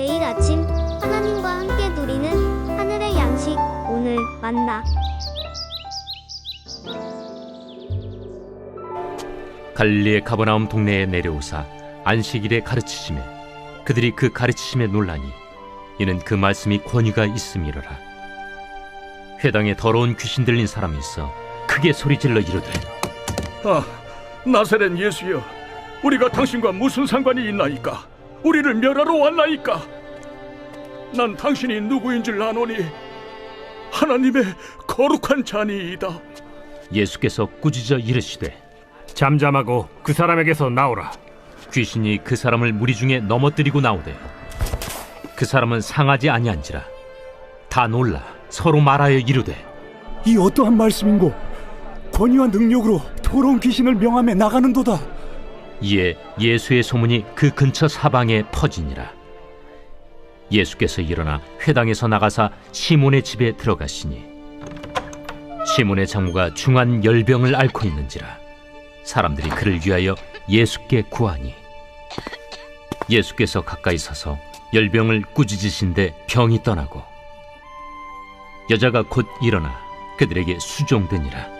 매일 아침 하나님과 함께 누리는 하늘의 양식 오늘 만나 갈릴리의 가버나움 동네에 내려오사 안식일에 가르치심에 그들이 그 가르치심에 놀라니 이는 그 말씀이 권위가 있음이로라 회당에 더러운 귀신 들린 사람이 있어 크게 소리질러 이르되 아, 나사렛 예수여, 우리가 당신과 무슨 상관이 있나이까? 우리를 멸하러 왔나이까? 난 당신이 누구인 줄 아노니 하나님의 거룩한 자니이다. 예수께서 꾸짖어 이르시되 잠잠하고 그 사람에게서 나오라. 귀신이 그 사람을 무리 중에 넘어뜨리고 나오되 그 사람은 상하지 아니한지라 다 놀라 서로 말하여 이르되 이 어떠한 말씀인고 권위와 능력으로 더러운 귀신을 명함에 나가는도다 이에 예수의 소문이 그 근처 사방에 퍼지니라. 예수께서 일어나 회당에서 나가사 시몬의 집에 들어가시니 시몬의 장모가 중한 열병을 앓고 있는지라 사람들이 그를 위하여 예수께 구하니 예수께서 가까이 서서 열병을 꾸짖으신데 병이 떠나고 여자가 곧 일어나 그들에게 수종되니라.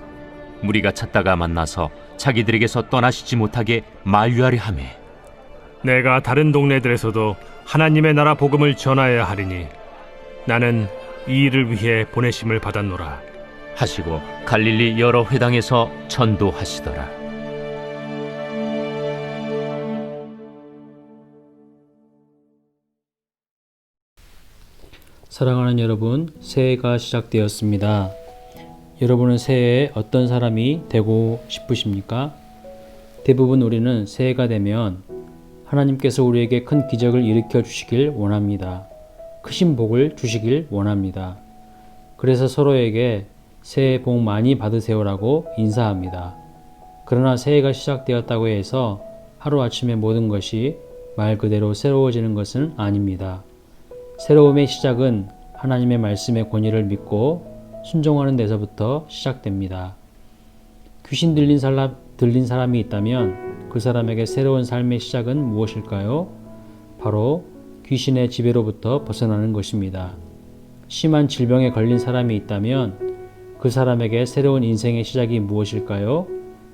무리가 찾다가 만나서 자기들에게서 떠나시지 못하게 만류하려 하매 내가 다른 동네들에서도 하나님의 나라 복음을 전하여야 하리니 나는 이 일을 위해 보내심을 받았노라. 하시고 갈릴리 여러 회당에서 전도하시더라 사랑하는 여러분, 새해가 시작되었습니다. 여러분은 새해에 어떤 사람이 되고 싶으십니까? 대부분 우리는 새해가 되면 하나님께서 우리에게 큰 기적을 일으켜 주시길 원합니다. 크신 복을 주시길 원합니다. 그래서 서로에게 새해 복 많이 받으세요라고 인사합니다. 그러나 새해가 시작되었다고 해서 하루아침에 모든 것이 말 그대로 새로워지는 것은 아닙니다. 새로움의 시작은 하나님의 말씀의 권위를 믿고 순종하는 데서부터 시작됩니다. 귀신 들린 사람, 들린 사람이 있다면 그 사람에게 새로운 삶의 시작은 무엇일까요? 바로 귀신의 지배로부터 벗어나는 것입니다. 심한 질병에 걸린 사람이 있다면 그 사람에게 새로운 인생의 시작이 무엇일까요?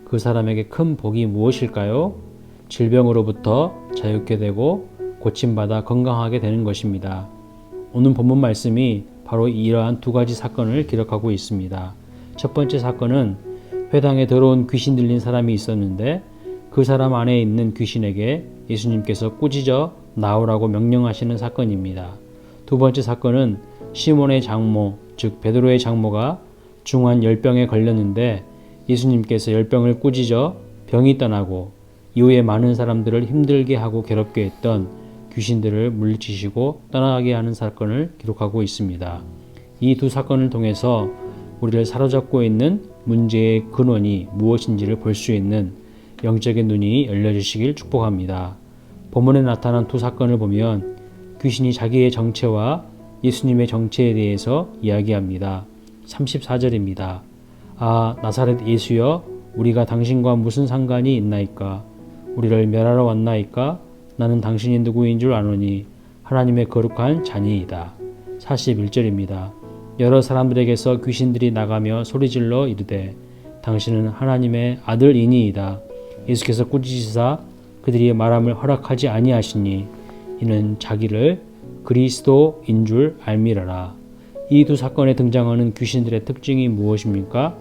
그 사람에게 큰 복이 무엇일까요? 질병으로부터 자유케 되고 고침받아 건강하게 되는 것입니다. 오늘 본문 말씀이 바로 이러한 두 가지 사건을 기록하고 있습니다. 첫 번째 사건은 회당에 들어온 귀신 들린 사람이 있었는데 그 사람 안에 있는 귀신에게 예수님께서 꾸짖어 나오라고 명령하시는 사건입니다. 두 번째 사건은 시몬의 장모, 즉 베드로의 장모가 중한 열병에 걸렸는데 예수님께서 열병을 꾸짖어 병이 떠나고 이후에 많은 사람들을 힘들게 하고 괴롭게 했던 귀신들을 물리치시고 떠나게 하는 사건을 기록하고 있습니다. 이 두 사건을 통해서 우리를 사로잡고 있는 문제의 근원이 무엇인지를 볼 수 있는 영적인 눈이 열려주시길 축복합니다. 본문에 나타난 두 사건을 보면 귀신이 자기의 정체와 예수님의 정체에 대해서 이야기합니다. 34절입니다. 아, 나사렛 예수여, 우리가 당신과 무슨 상관이 있나이까? 우리를 멸하러 왔나이까? 나는 당신이 누구인 줄 아노니 하나님의 거룩한 자니이다. 41절입니다. 여러 사람들에게서 귀신들이 나가며 소리질러 이르되 당신은 하나님의 아들이니이다. 예수께서 꾸짖으사 그들이 말함을 허락하지 아니하시니 이는 자기를 그리스도인 줄 알미라라. 이 두 사건에 등장하는 귀신들의 특징이 무엇입니까?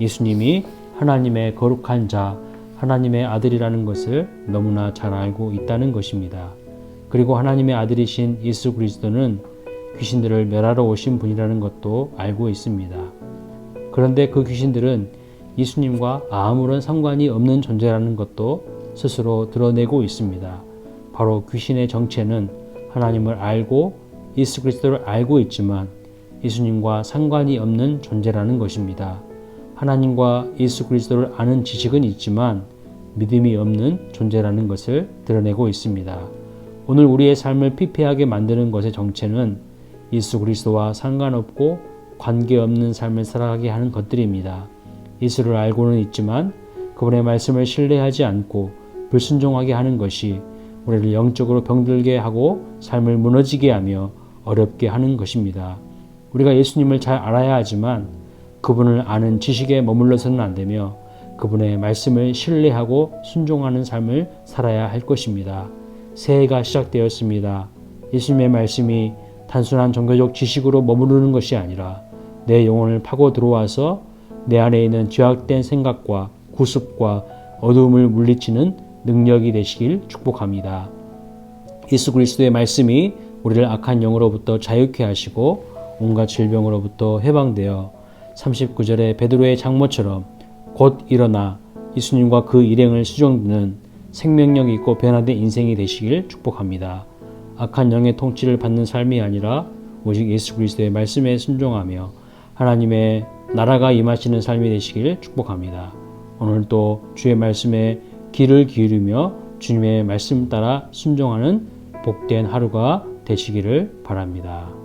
예수님이 하나님의 거룩한 자, 하나님의 아들이라는 것을 너무나 잘 알고 있다는 것입니다. 그리고 하나님의 아들이신 예수 그리스도는 귀신들을 멸하러 오신 분이라는 것도 알고 있습니다. 그런데 그 귀신들은 예수님과 아무런 상관이 없는 존재라는 것도 스스로 드러내고 있습니다. 바로 귀신의 정체는 하나님을 알고 예수 그리스도를 알고 있지만 예수님과 상관이 없는 존재라는 것입니다. 하나님과 예수 그리스도를 아는 지식은 있지만 믿음이 없는 존재라는 것을 드러내고 있습니다. 오늘 우리의 삶을 피폐하게 만드는 것의 정체는 예수 그리스도와 상관없고 관계없는 삶을 살아가게 하는 것들입니다. 예수를 알고는 있지만 그분의 말씀을 신뢰하지 않고 불순종하게 하는 것이 우리를 영적으로 병들게 하고 삶을 무너지게 하며 어렵게 하는 것입니다. 우리가 예수님을 잘 알아야 하지만 그분을 아는 지식에 머물러서는 안 되며 그분의 말씀을 신뢰하고 순종하는 삶을 살아야 할 것입니다. 새해가 시작되었습니다. 예수님의 말씀이 단순한 종교적 지식으로 머무르는 것이 아니라 내 영혼을 파고 들어와서 내 안에 있는 죄악된 생각과 구습과 어두움을 물리치는 능력이 되시길 축복합니다. 예수 그리스도의 말씀이 우리를 악한 영으로부터 자유케 하시고 온갖 질병으로부터 해방되어 39절의 베드로의 장모처럼 곧 일어나 예수님과 그 일행을 수종드는 생명력 있고 변화된 인생이 되시길 축복합니다. 악한 영의 통치를 받는 삶이 아니라 오직 예수 그리스도의 말씀에 순종하며 하나님의 나라가 임하시는 삶이 되시길 축복합니다. 오늘도 주의 말씀에 귀를 기울이며 주님의 말씀 따라 순종하는 복된 하루가 되시기를 바랍니다.